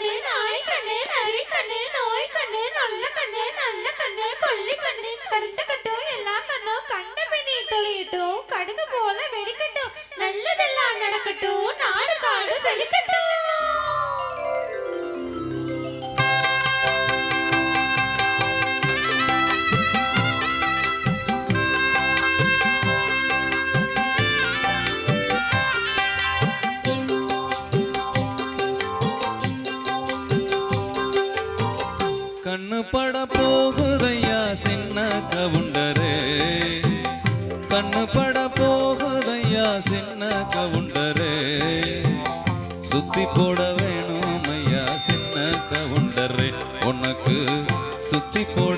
கண்ணு நாய் கண்ணு நரி கண்ணு நோய் கண்ணு நல்ல கண்ணு நல்ல கண்ணு கொள்ளி கண்ணு பறிச்ச கட்டும் எல்லா கண்ணும் கண்ட பின்னி தொழியிட்டும் கடுகு போல வெடிக்கட்டும் ஐயா சின்ன கவுண்டரு. சுத்தி போட வேணும் ஐயா சின்ன கவுண்டரு. உனக்கு சுத்தி போட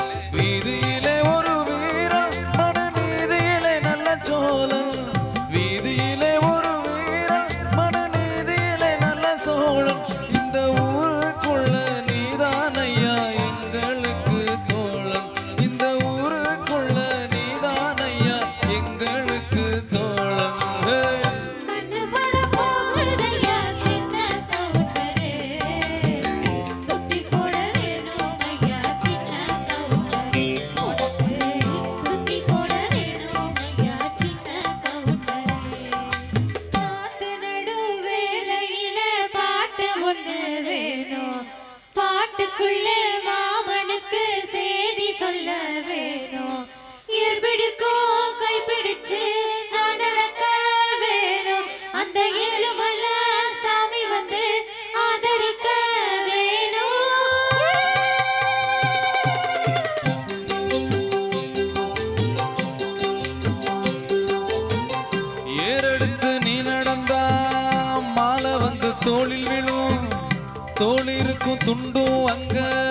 பாட்டுக்குள்ளே வா. தோல் இருக்கும் துண்டும் அங்கே.